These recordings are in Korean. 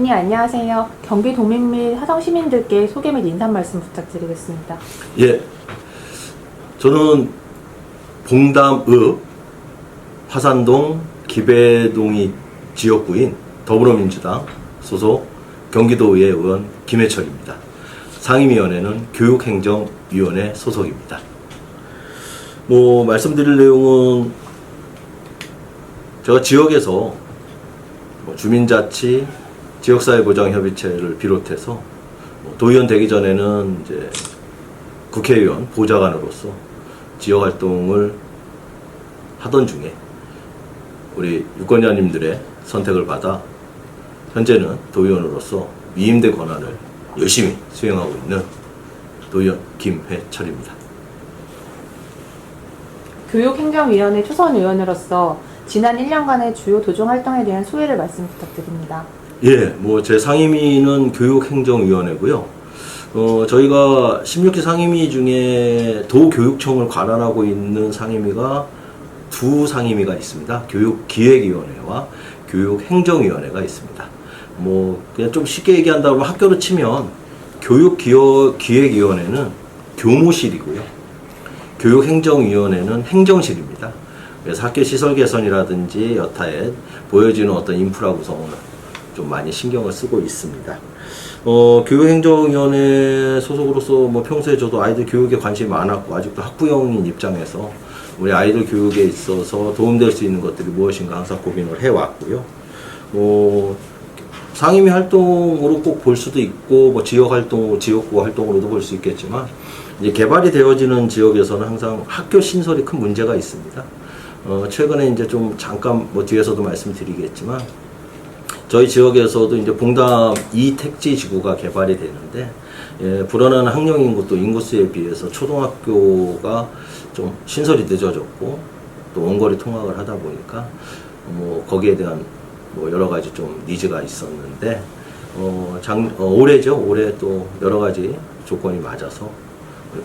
의원님 안녕하세요. 경기 도민 및 화성 시민들께 소개 및 인사 말씀 부탁드리겠습니다. 예. 저는 봉담읍 화산동 기배동이 지역구인 더불어민주당 소속 경기도의회 의원 김해철입니다. 상임위원회는 교육행정위원회 소속입니다. 뭐 말씀드릴 내용은 제가 지역에서 뭐 주민자치, 지역사회보장협의체를 비롯해서 뭐 도의원 되기 전에는 이제 국회의원 보좌관으로서 지역 활동을 하던 중에 우리 유권자님들의 선택을 받아 현재는 도의원으로서 위임대 권한을 열심히 수행하고 있는 도의원 김회철입니다. 교육행정위원회 초선 의원으로서 지난 1년간의 주요 도정 활동에 대한 소회를 말씀 부탁드립니다. 예, 뭐 제 상임위는 교육행정위원회고요. 어, 저희가 16기 상임위 중에 도교육청을 관할하고 있는 상임위가 두 상임위가 있습니다. 교육기획위원회와 교육행정위원회가 있습니다. 뭐 그냥 좀 쉽게 얘기한다면 학교로 치면 교육기획위원회는 교무실이고요. 교육행정위원회는 행정실입니다. 그래서 학교 시설 개선이라든지 여타에 보여지는 어떤 인프라 구성을 좀 많이 신경을 쓰고 있습니다. 어, 교육행정위원회 소속으로서 뭐 평소에 저도 아이들 교육에 관심이 많았고 아직도 학부형인 입장에서 우리 아이들 교육에 있어서 도움될 수 있는 것들이 무엇인가 항상 고민을 해왔고요. 뭐 상임위 활동으로 꼭 볼 수도 있고 뭐 지역 활동, 지역구 활동으로도 볼 수 있겠지만 이제 개발이 되어지는 지역에서는 항상 학교 신설이 큰 문제가 있습니다. 어, 최근에 이제 좀 잠깐 뭐 뒤에서도 말씀드리겠지만 저희 지역에서도 이제 봉담 이 택지 지구가 개발이 되는데 예, 불어나는 학령 인구 또 인구수에 비해서 초등학교가 좀 신설이 늦어졌고 또 원거리 통학을 하다 보니까 뭐 거기에 대한 뭐 여러 가지 좀 니즈가 있었는데 어, 장, 어, 올해죠. 올해 또 여러 가지 조건이 맞아서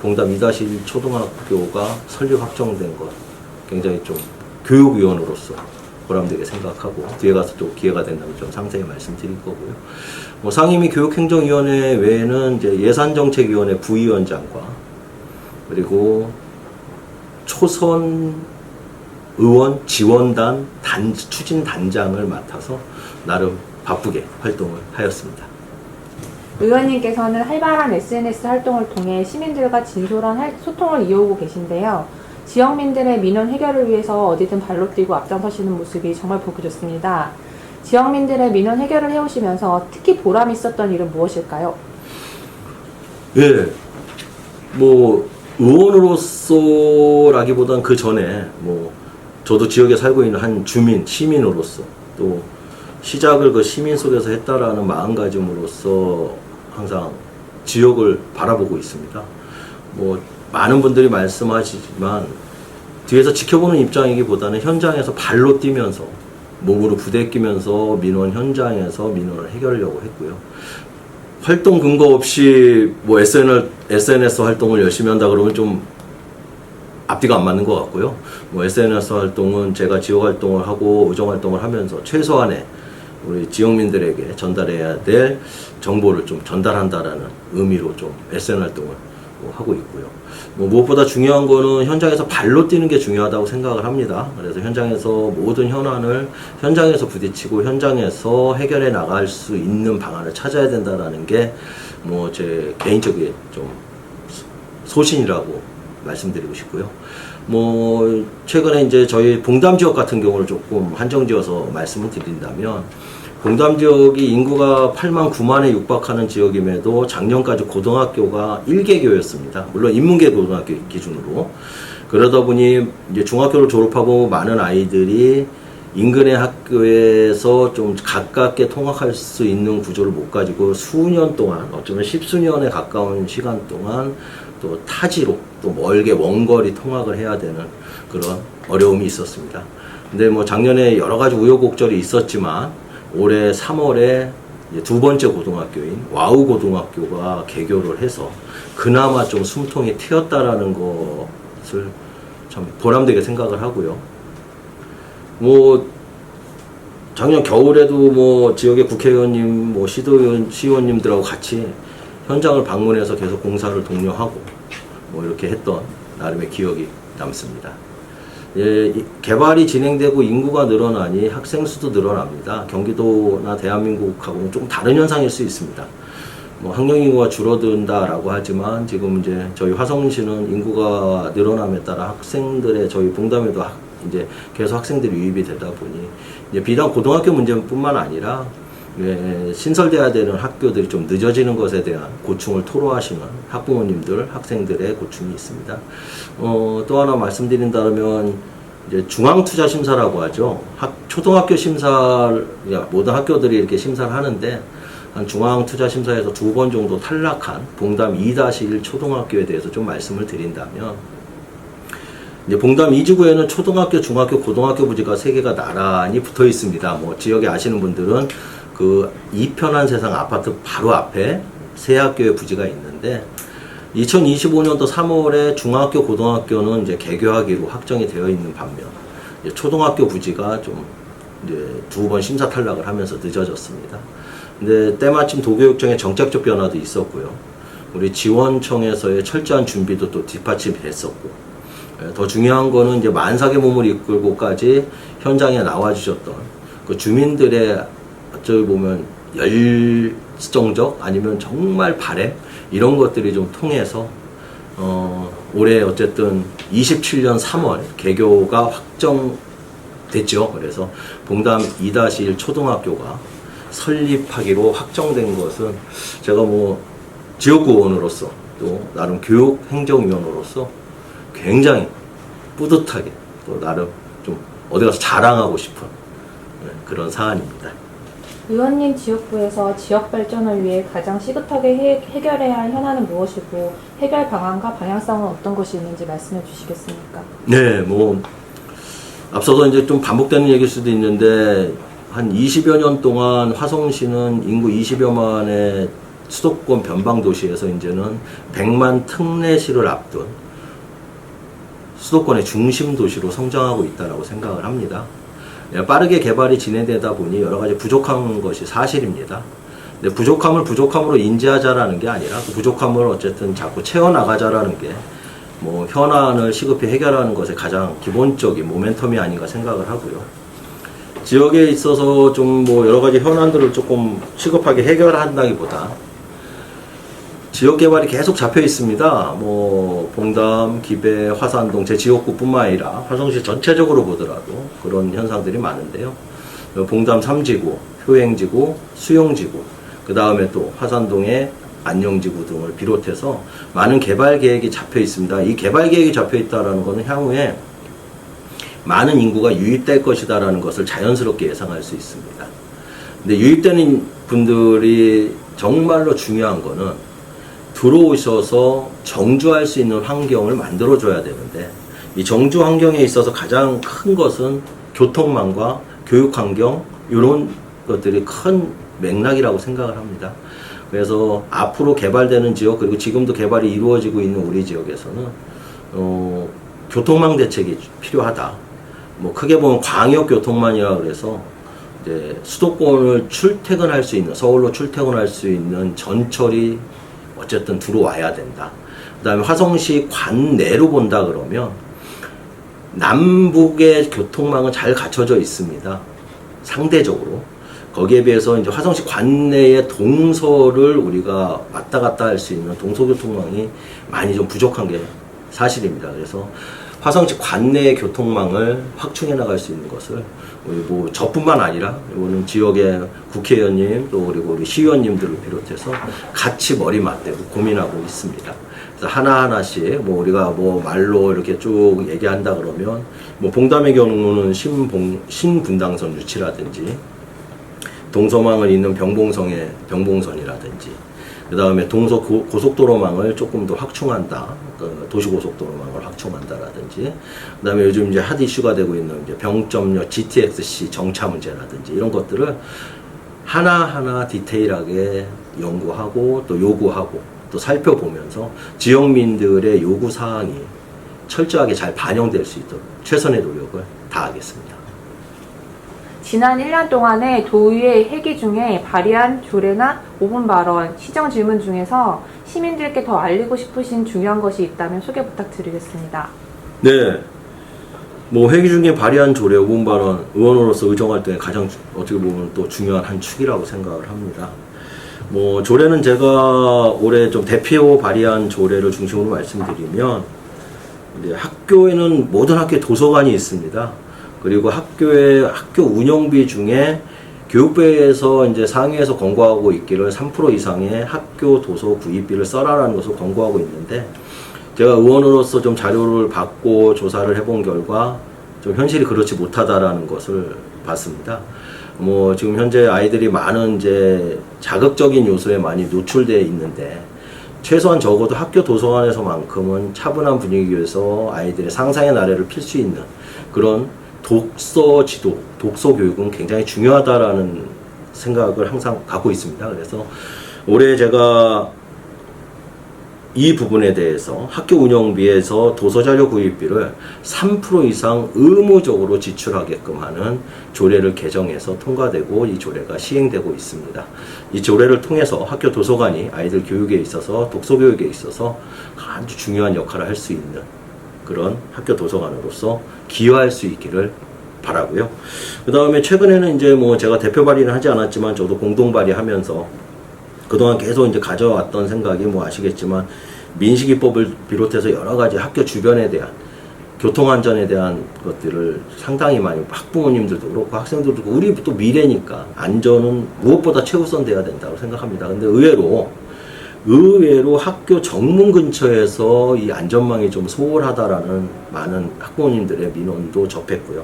봉담 2-1 초등학교가 설립 확정된 것 굉장히 좀 교육위원으로서 보람되게 생각하고 뒤에 가서 또 기회가 된다면 좀 상세히 말씀드릴 거고요. 뭐 상임위 교육행정위원회 외에는 이제 예산정책위원회 부위원장과 그리고 초선 의원 지원단 단 추진 단장을 맡아서 나름 바쁘게 활동을 하였습니다. 의원님께서는 활발한 SNS 활동을 통해 시민들과 진솔한 할- 소통을 이어오고 계신데요. 지역민들의 민원 해결을 위해서 어디든 발로 뛰고 앞장서시는 모습이 정말 보기 좋습니다. 지역민들의 민원 해결을 해오시면서 특히 보람 있었던 일은 무엇일까요? 예, 뭐 의원으로서라기보단 그 전에 뭐 저도 지역에 살고 있는 한 주민, 시민으로서 또 시작을 그 시민 속에서 했다라는 마음가짐으로서 항상 지역을 바라보고 있습니다. 뭐 많은 분들이 말씀하시지만 뒤에서 지켜보는 입장이기보다는 현장에서 발로 뛰면서 몸으로 부대끼면서 민원 현장에서 민원을 해결하려고 했고요. 활동 근거 없이 뭐 SNL, SNS 활동을 열심히 한다 그러면 좀 앞뒤가 안 맞는 것 같고요. 뭐 SNS 활동은 제가 지역 활동을 하고 의정 활동을 하면서 최소한의 우리 지역민들에게 전달해야 될 정보를 좀 전달한다라는 의미로 좀 SN 활동을 뭐 하고 있고요. 뭐 무엇보다 중요한 거는 현장에서 발로 뛰는 게 중요하다고 생각을 합니다. 그래서 현장에서 모든 현안을 현장에서 부딪히고 현장에서 해결해 나갈 수 있는 방안을 찾아야 된다라는 게 뭐 제 개인적인 좀 소신이라고 말씀드리고 싶고요. 뭐 최근에 이제 저희 봉담 지역 같은 경우를 조금 한정지어서 말씀을 드린다면 봉담 지역이 인구가 8만 9만에 육박하는 지역임에도 작년까지 고등학교가 1개교였습니다. 물론 인문계 고등학교 기준으로. 그러다 보니 이제 중학교를 졸업하고 많은 아이들이 인근의 학교에서 좀 가깝게 통학할 수 있는 구조를 못 가지고 수년 동안 어쩌면 십수년에 가까운 시간 동안 또 타지로 또 멀게 원거리 통학을 해야 되는 그런 어려움이 있었습니다. 근데 뭐 작년에 여러 가지 우여곡절이 있었지만 올해 3월에 두 번째 고등학교인 와우 고등학교가 개교를 해서 그나마 좀 숨통이 트였다라는 것을 참 보람되게 생각을 하고요. 뭐 작년 겨울에도 뭐 지역의 국회의원님, 뭐 시도의원, 시의원님들하고 같이 현장을 방문해서 계속 공사를 독려하고 뭐 이렇게 했던 나름의 기억이 남습니다. 예, 이- 개발이 진행되고 인구가 늘어나니 학생 수도 늘어납니다. 경기도나 대한민국하고는 조금 다른 현상일 수 있습니다. 뭐 학령 인구가 줄어든다라고 하지만 지금 이제 저희 화성시는 인구가 늘어남에 따라 학생들의 저희 봉담에도 학- 이제 계속 학생들이 유입이 되다 보니 이제 비단 고등학교 문제뿐만 아니라 예, 신설돼야 되는 학교들이 좀 늦어지는 것에 대한 고충을 토로하시는 학부모님들, 학생들의 고충이 있습니다. 어, 또 하나 말씀드린다면 이제 중앙투자심사라고 하죠. 학, 초등학교 심사를 그러니까 모든 학교들이 이렇게 심사를 하는데 한 중앙투자심사에서 두 번 정도 탈락한 봉담 2-1 초등학교에 대해서 좀 말씀을 드린다면 이제 봉담 이지구에는 초등학교, 중학교, 고등학교 부지가 세 개가 나란히 붙어 있습니다. 뭐 지역에 아시는 분들은 그 이편한 세상 아파트 바로 앞에 세 학교의 부지가 있는데 2025년도 3월에 중학교, 고등학교는 이제 개교하기로 확정이 되어 있는 반면 초등학교 부지가 좀 두 번 심사 탈락을 하면서 늦어졌습니다. 근데 때마침 도교육청의 정책적 변화도 있었고요. 우리 지원청에서의 철저한 준비도 또 뒷받침이 됐었고 예, 더 중요한 거는 이제 만삭의 몸을 이끌고까지 현장에 나와주셨던 그 주민들의 어쩌 보면 열정적 아니면 정말 바램 이런 것들이 좀 통해서 어, 올해 어쨌든 27년 3월 개교가 확정됐죠. 그래서 봉담 2-1 초등학교가 설립하기로 확정된 것은 제가 뭐 지역구원으로서 또 나름 교육행정위원으로서 굉장히 뿌듯하게 또 나름 좀 어디 가서 자랑하고 싶은 예, 그런 사안입니다. 의원님 지역구에서 지역 발전을 위해 가장 시급하게 해, 해결해야 할 현안은 무엇이고 해결 방안과 방향성은 어떤 것이 있는지 말씀해 주시겠습니까? 네, 뭐 앞서서 이제 좀 반복되는 얘기일 수도 있는데 한 20여 년 동안 화성시는 인구 20여만의 수도권 변방 도시에서 이제는 100만 특례시를 앞둔 수도권의 중심 도시로 성장하고 있다라고 생각을 합니다. 예, 빠르게 개발이 진행되다 보니 여러 가지 부족한 것이 사실입니다. 근데 부족함을 부족함으로 인지하자라는 게 아니라 그 부족함을 어쨌든 자꾸 채워나가자라는 게 뭐 현안을 시급히 해결하는 것의 가장 기본적인 모멘텀이 아닌가 생각을 하고요. 지역에 있어서 좀 뭐 여러 가지 현안들을 조금 시급하게 해결한다기보다 지역 개발이 계속 잡혀 있습니다. 뭐 봉담, 기배, 화산동 제 지역구뿐만 아니라 화성시 전체적으로 보더라도 그런 현상들이 많은데요. 어, 봉담 3지구, 효행지구, 수용지구, 그 다음에 또 화산동의 안녕지구 등을 비롯해서 많은 개발 계획이 잡혀 있습니다. 이 개발 계획이 잡혀 있다라는 것은 향후에 많은 인구가 유입될 것이다라는 것을 자연스럽게 예상할 수 있습니다. 근데 유입되는 분들이 정말로 중요한 거는 들어오셔서 정주할 수 있는 환경을 만들어줘야 되는데 이 정주 환경에 있어서 가장 큰 것은 교통망과 교육 환경 이런 것들이 큰 맥락이라고 생각을 합니다. 그래서 앞으로 개발되는 지역 그리고 지금도 개발이 이루어지고 있는 우리 지역에서는 어, 교통망 대책이 필요하다. 뭐 크게 보면 광역 교통망이라 그래서 수도권을 출퇴근할 수 있는 서울로 출퇴근할 수 있는 전철이 어쨌든 들어와야 된다. 그 다음에 화성시 관내로 본다 그러면 남북의 교통망은 잘 갖춰져 있습니다. 상대적으로 거기에 비해서 이제 화성시 관내의 동서를 우리가 왔다 갔다 할 수 있는 동서교통망이 많이 좀 부족한 게 사실입니다. 그래서 화성시 관내의 교통망을 확충해 나갈 수 있는 것을 뭐 저뿐만 아니라 이거는 지역의 국회의원님 또 그리고 우리 시의원님들을 비롯해서 같이 머리 맞대고 고민하고 있습니다. 그래서 하나 하나씩 뭐 우리가 뭐 말로 이렇게 쭉 얘기한다 그러면 뭐 봉담의 경우는 신봉 신분당선 유치라든지 동서망을 잇는 병봉성의 병봉선이라든지 그 다음에 동서 고, 고속도로망을 조금 더 확충한다. 그 도시고속도로망을 확충한다라든지 그 다음에 요즘 이제 핫 이슈가 되고 있는 이제 병점역 GTX-C 정차 문제라든지 이런 것들을 하나하나 디테일하게 연구하고 또 요구하고 또 살펴보면서 지역민들의 요구 사항이 철저하게 잘 반영될 수 있도록 최선의 노력을 다하겠습니다. 지난 1년 동안에 도의회 회기 중에 발의한 조례나 5분 발언, 시정 질문 중에서 시민들께 더 알리고 싶으신 중요한 것이 있다면 소개 부탁드리겠습니다. 네. 뭐 회기 중에 발의한 조례 5분 발언 의원으로서 의정 활동에 가장 주- 어떻게 보면 또 중요한 한 축이라고 생각을 합니다. 뭐 조례는 제가 올해 좀 대표 발의한 조례를 중심으로 말씀드리면 학교에는 모든 학교에 도서관이 있습니다. 그리고 학교의 학교 운영비 중에 교육부에서 이제 상위에서 권고하고 있기를 3% 이상의 학교 도서 구입비를 써라라는 것을 권고하고 있는데 제가 의원으로서 좀 자료를 받고 조사를 해본 결과 좀 현실이 그렇지 못하다라는 것을 봤습니다. 뭐 지금 현재 아이들이 많은 이제 자극적인 요소에 많이 노출되어 있는데 최소한 적어도 학교 도서관에서만큼은 차분한 분위기에서 아이들의 상상의 나래를 필 수 있는 그런 독서 지도, 독서 교육은 굉장히 중요하다라는 생각을 항상 갖고 있습니다. 그래서 올해 제가 이 부분에 대해서 학교 운영비에서 도서자료 구입비를 3% 이상 의무적으로 지출하게끔 하는 조례를 개정해서 통과되고 이 조례가 시행되고 있습니다. 이 조례를 통해서 학교 도서관이 아이들 교육에 있어서 독서 교육에 있어서 아주 중요한 역할을 할 수 있는 그런 학교 도서관으로서 기여할 수 있기를 바라고요. 그 다음에 최근에는 이제 뭐 제가 대표 발의는 하지 않았지만 저도 공동 발의하면서 그동안 계속 이제 가져왔던 생각이 뭐 아시겠지만 민식이법을 비롯해서 여러 가지 학교 주변에 대한 교통안전에 대한 것들을 상당히 많이 학부모님들도 그렇고 학생들도 그렇고 우리 또 미래니까 안전은 무엇보다 최우선 돼야 된다고 생각합니다. 근데 의외로 의외로 학교 정문 근처에서 이 안전망이 좀 소홀하다라는 많은 학부모님들의 민원도 접했고요.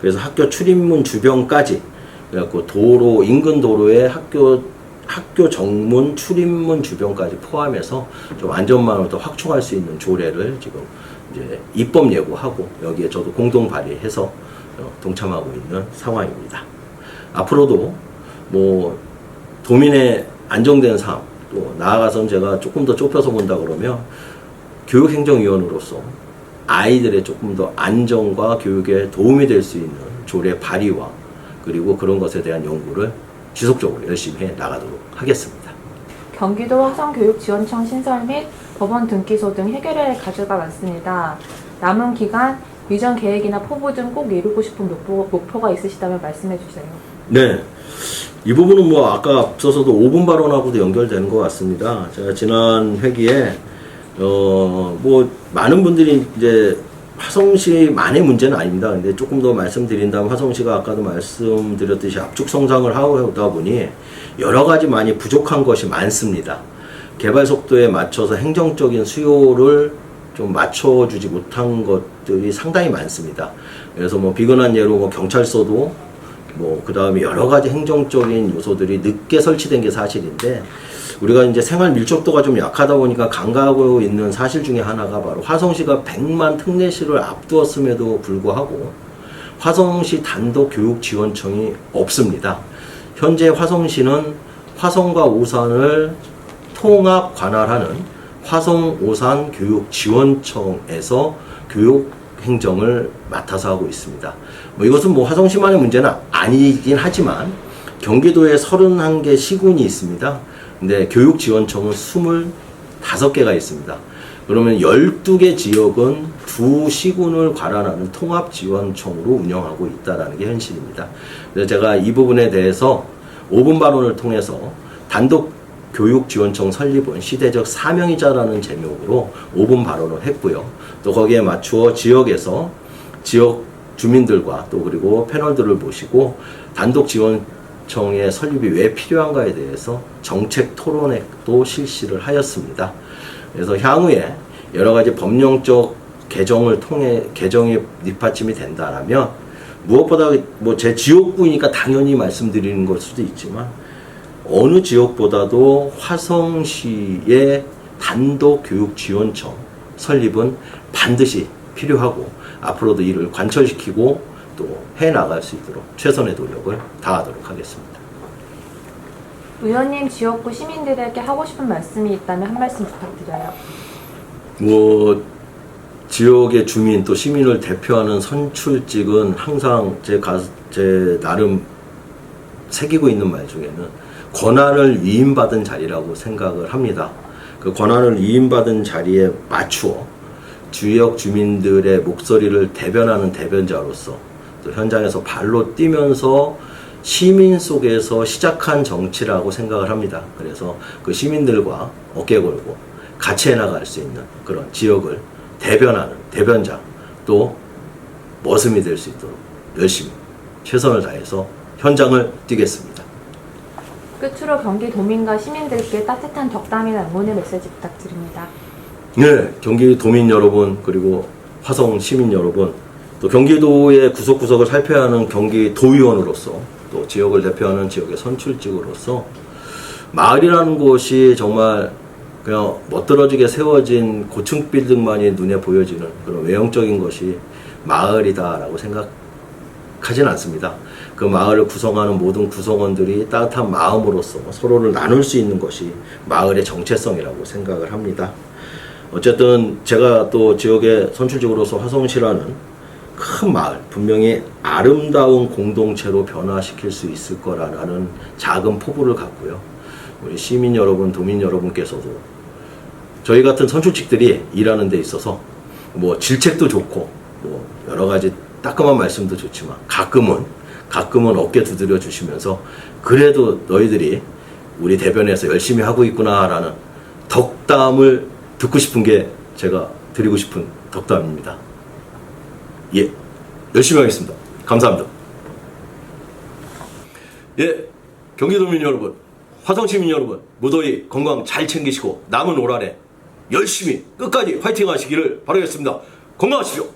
그래서 학교 출입문 주변까지 그래갖고 도로 인근 도로에 학교 학교 정문 출입문 주변까지 포함해서 좀 안전망을 더 확충할 수 있는 조례를 지금 이제 입법 예고하고 여기에 저도 공동 발의해서 어, 동참하고 있는 상황입니다. 앞으로도 뭐 도민의 안정된 삶, 또 나아가서는 제가 조금 더 좁혀서 본다 그러면 교육행정위원으로서 아이들의 조금 더 안정과 교육에 도움이 될 수 있는 조례 발의와 그리고 그런 것에 대한 연구를 지속적으로 열심히 해 나가도록 하겠습니다. 경기도 화성교육지원청 신설 및 법원 등기소 등 해결해야 할 과제가 많습니다. 남은 기간 위전 계획이나 포부 등 꼭 이루고 싶은 목표, 목표가 있으시다면 말씀해 주세요. 네. 이 부분은 뭐 아까 앞서서도 5분 발언하고도 연결되는 것 같습니다. 제가 지난 회기에 어 뭐 많은 분들이 이제 화성시만의 문제는 아닙니다. 근데 조금 더 말씀드린다면 화성시가 아까도 말씀드렸듯이 압축 성장을 하다 보니 여러 가지 많이 부족한 것이 많습니다. 개발 속도에 맞춰서 행정적인 수요를 좀 맞춰주지 못한 것들이 상당히 많습니다. 그래서 뭐 비근한 예로 뭐 경찰서도 뭐 그다음에 여러 가지 행정적인 요소들이 늦게 설치된 게 사실인데 우리가 이제 생활 밀접도가 좀 약하다 보니까 간과하고 있는 사실 중에 하나가 바로 화성시가 100만 특례시를 앞두었음에도 불구하고 화성시 단독 교육 지원청이 없습니다. 현재 화성시는 화성과 오산을 통합 관할하는 화성 오산 교육 지원청에서 교육 행정을 맡아서 하고 있습니다. 뭐 이것은 뭐 화성시만의 문제는 아니긴 하지만 경기도에 31개 시군이 있습니다. 근데 교육 지원청은 25개가 있습니다. 그러면 12개 지역은 두 시군을 관할하는 통합 지원청으로 운영하고 있다라는 게 현실입니다. 그래서 제가 이 부분에 대해서 5분 발언을 통해서 단독 교육 지원청 설립은 시대적 사명이자라는 제목으로 5분 발언을 했고요. 또 거기에 맞추어 지역에서 지역 주민들과 또 그리고 패널들을 모시고 단독 지원청의 설립이 왜 필요한가에 대해서 정책 토론회도 실시를 하였습니다. 그래서 향후에 여러 가지 법령적 개정을 통해 개정이 뒷받침이 된다라면 무엇보다 뭐 제 지역구이니까 당연히 말씀드리는 걸 수도 있지만 어느 지역보다도 화성시의 단독 교육 지원청 설립은 반드시 필요하고 앞으로도 이를 관철시키고 또 해 나갈 수 있도록 최선의 노력을 다하도록 하겠습니다. 의원님 지역구 시민들에게 하고 싶은 말씀이 있다면 한 말씀 부탁드려요. 뭐 지역의 주민 또 시민을 대표하는 선출직은 항상 제, 가, 제 나름 새기고 있는 말 중에는 권한을 위임받은 자리라고 생각을 합니다. 그 권한을 위임받은 자리에 맞추어 지역 주민들의 목소리를 대변하는 대변자로서 또 현장에서 발로 뛰면서 시민 속에서 시작한 정치라고 생각을 합니다. 그래서 그 시민들과 어깨 걸고 같이 해나갈 수 있는 그런 지역을 대변하는 대변자 또 머슴이 될 수 있도록 열심히 최선을 다해서 현장을 뛰겠습니다. 끝으로 경기 도민과 시민들께 따뜻한 덕담이나 응원의 메시지 부탁드립니다. 네, 경기 도민 여러분 그리고 화성 시민 여러분 또 경기도의 구석구석을 살펴야 하는 경기 도의원으로서 또 지역을 대표하는 지역의 선출직으로서 마을이라는 곳이 정말 그냥 멋들어지게 세워진 고층 빌딩만이 눈에 보여지는 그런 외형적인 것이 마을이다라고 생각하진 않습니다. 그 마을을 구성하는 모든 구성원들이 따뜻한 마음으로서 서로를 나눌 수 있는 것이 마을의 정체성이라고 생각을 합니다. 어쨌든 제가 또 지역의 선출직으로서 화성시라는 큰 마을, 분명히 아름다운 공동체로 변화시킬 수 있을 거라는 작은 포부를 갖고요. 우리 시민 여러분, 도민 여러분께서도 저희 같은 선출직들이 일하는 데 있어서 뭐 질책도 좋고 뭐 여러 가지 따끔한 말씀도 좋지만 가끔은 가끔은 어깨 두드려 주시면서 그래도 너희들이 우리 대변에서 열심히 하고 있구나라는 덕담을 듣고 싶은 게 제가 드리고 싶은 덕담입니다. 예, 열심히 하겠습니다. 감사합니다. 예, 경기도민 여러분, 화성시민 여러분, 무더위 건강 잘 챙기시고 남은 올 한해 열심히 끝까지 화이팅 하시기를 바라겠습니다. 건강하십시오.